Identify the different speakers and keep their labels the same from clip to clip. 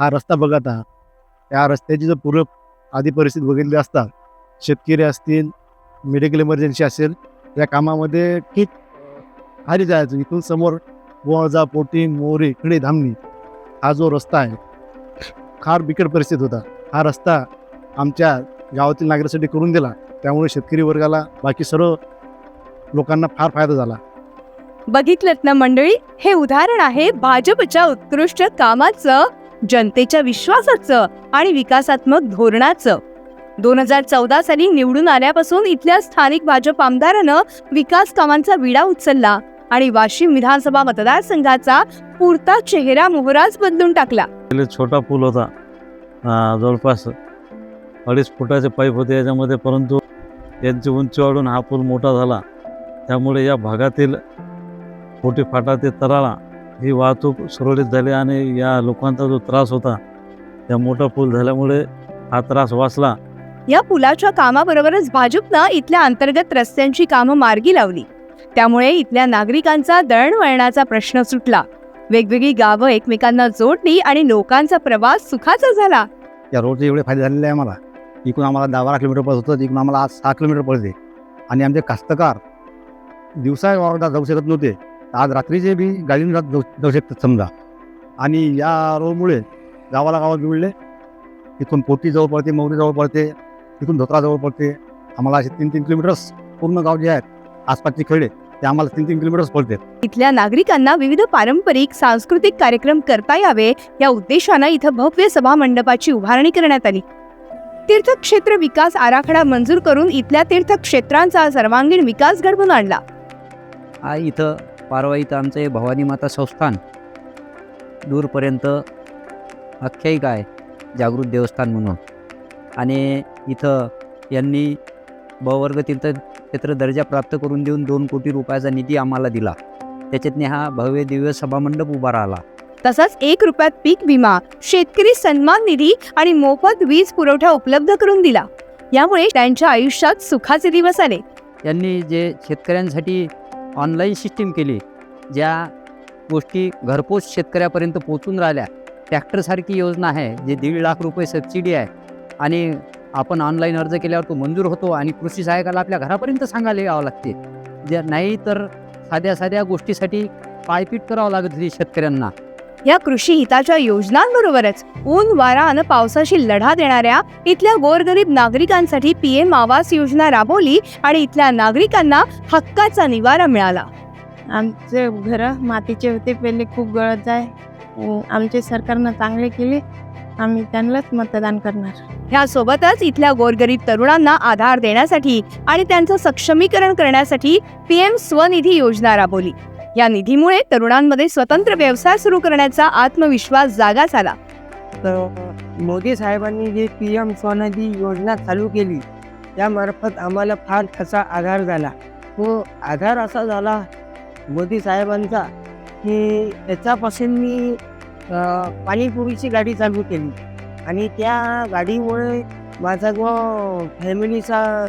Speaker 1: हा रस्ता बघत आहात. त्या रस्त्याची जर पूर्व आधी परिस्थिती बघितली असता शेतकरी असतील मेडिकल इमर्जन्सी असेल या कामामध्ये की खाली जायचं. इथून समोर बोळजा पोटी मोरी खडे धामणी हा जो रस्ता आहे फार बिकट परिस्थिती होता. हा रस्ता आमच्या गावातील नागरिकांसाठी करून दिला. त्यामुळे शेतकरी वर्गाला बाकी सर्व लोकांना फार फायदा झाला.
Speaker 2: बघितलं ना मंडळी? हे उदाहरण आहे भाजपच्या उत्कृष्ट कामाचं जनतेच्या विश्वासाचं आणि विकासात्मक धोरणाचं. दोन हजार चौदा साली निवडून आल्यापासून इथल्या स्थानिक भाजप आमदारानं विकास कामांचा विडा उचलला आणि वाशिम विधानसभा मतदारसंघाचा पुरता चेहरा मोहराच बदलून टाकला.
Speaker 3: छोटा पूल होता. जवळपास अडीच फुटाचे पाईप होते याच्यामध्ये परंतु यांची उंची वाढून हा पूल मोठा झाला. त्यामुळे या भागातील मोठी फाटा ते तराळा ही वाहतूक सुरळीत झाली आणि या लोकांचा जो त्रास होता त्या मोठा पूल झाल्यामुळे हा त्रास वाचला.
Speaker 2: या पुलाच्या कामाबरोबरच भाजपनं इथल्या अंतर्गत रस्त्यांची कामं मार्गी लावली. त्यामुळे इथल्या नागरिकांचा दळणवळणाचा प्रश्न सुटला. वेगवेगळी गावं एकमेकांना जोडली आणि लोकांचा प्रवास सुखाचा झाला.
Speaker 1: या रोडचे एवढे फायदे झालेले आहे आम्हाला. इकडून आम्हाला दहा बारा किलोमीटर पडत होतं इकडून आम्हाला आज सहा किलोमीटर पडते आणि आमचे कास्तकार दिवसा जाऊ शकत नव्हते. आज रात्रीचे बी गाडीने जात जाऊ शकतात समजा. आणि या रोडमुळे गावाला गावात जुळले. इथून पोटी जवळ पडते मौरी जवळ पडते इथून धोत्रा जवळ पडते. आम्हाला असे तीन तीन किलोमीटर्स पूर्ण गाव जे आहेत आसपासचे खेडे ते आम्हाला तीन तीन किलोमीटर्स पडते.
Speaker 2: इथल्या नागरिकांना विविध पारंपरिक सांस्कृतिक कार्यक्रम करता यावे या उद्देशानं इथं भव्य सभा मंडपाची उभारणी करण्यात आली. तीर्थक्षेत्र विकास आराखडा मंजूर करून इथल्या तीर्थक्षेत्रांचा सर्वांगीण विकास घडवून आणला.
Speaker 4: इथं पारवा इथं आमचं भवानी माता संस्थान. दूरपर्यंत आख्यायिका आहे जागृत देवस्थान म्हणून. आणि इथं यांनी ब वर्ग तीर्थक्षेत्र दर्जा प्राप्त करून देऊन दोन कोटी रुपयाचा निधी आम्हाला दिला. त्याच्यातने हा भव्य दिव्य सभामंडप उभा राहिला.
Speaker 2: तसाच एक रुपयात पीक विमा शेतकरी सन्मान निधी आणि मोफत वीज पुरवठा उपलब्ध करून दिला. यामुळे त्यांच्या आयुष्यात सुखाचे दिवस आले.
Speaker 4: यांनी जे शेतकऱ्यांसाठी ऑनलाईन सिस्टीम केली ज्या गोष्टी घरपोच शेतकऱ्यापर्यंत पोचून राहिल्या. ट्रॅक्टरसारखी योजना आहे जे दीड लाख रुपये सबसिडी आहे. आणि आपण ऑनलाईन अर्ज केल्यावर तो मंजूर होतो आणि कृषी सहाय्यकाला आपल्या घरापर्यंत सांगायला यावं लागते. ज्या नाही तर साध्या साध्या गोष्टीसाठी पायपीट करावं लागत होती शेतकऱ्यांना.
Speaker 2: या कृषी हिताच्या योजनांबरोबरच ऊन वारा आणि पावसाशी लढा देणाऱ्या इथल्या गोरगरीब नागरिकांसाठी पीएम आवास योजना राबवली आणि इथल्या नागरिकांना हक्काचा निवारा मिळाला.
Speaker 5: आमचे घरं मातीचे होते पहिले खूप गळत आहे आमचे सरकारनं चांगले केले आम्ही त्यांनाच मतदान करणार.
Speaker 2: ह्यासोबतच इथल्या गोरगरीब तरुणांना आधार देण्यासाठी आणि त्यांचं सक्षमीकरण करण्यासाठी पीएम स्वनिधी योजना राबवली. या निधीमुळे तरुणांमध्ये स्वतंत्र व्यवसाय सुरू करण्याचा आत्मविश्वास जागा झाला
Speaker 6: तर मोदी साहेबांनी जी पी एम स्वनिधी योजना चालू केली त्यामार्फत आम्हाला फार त्याचा आधार झाला. तो आधार असा झाला मोदी साहेबांचा की त्याच्यापासून मी पाणीपुरीची गाडी चालू केली. आणि त्या गाडीमुळे माझा जो फॅमिलीचा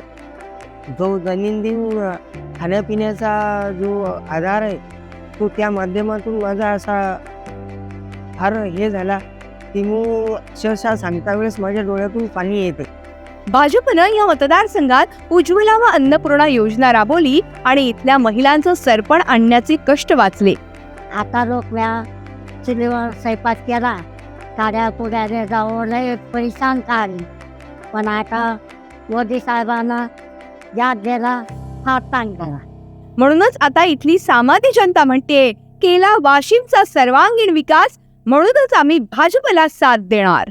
Speaker 6: जो दैनंदिन खाण्यापिण्याचा जो आधार आहे तो त्या माध्यमातून माझा असा फार हे झाला की मी अक्षरशः सांगता वेळेस माझ्या डोळ्यातून पाणी येते.
Speaker 2: भाजपनं या मतदारसंघात उज्ज्वला व अन्नपूर्णा योजना राबवली आणि इथल्या महिलांचं सरपण आणण्याचे कष्ट वाचले.
Speaker 7: आता लोक म्या चुलीवर स्वयंपाक केला काड्या कुड्याने जाऊन परेशान काढली पण आता मोदी साहेबांना याद दिला फार चांगला
Speaker 2: म्हणूनच आता इथली सामान्य जनता म्हणते केला वाशिमचा सर्वांगीण विकास म्हणूनच आम्ही भाजपला साथ देणार.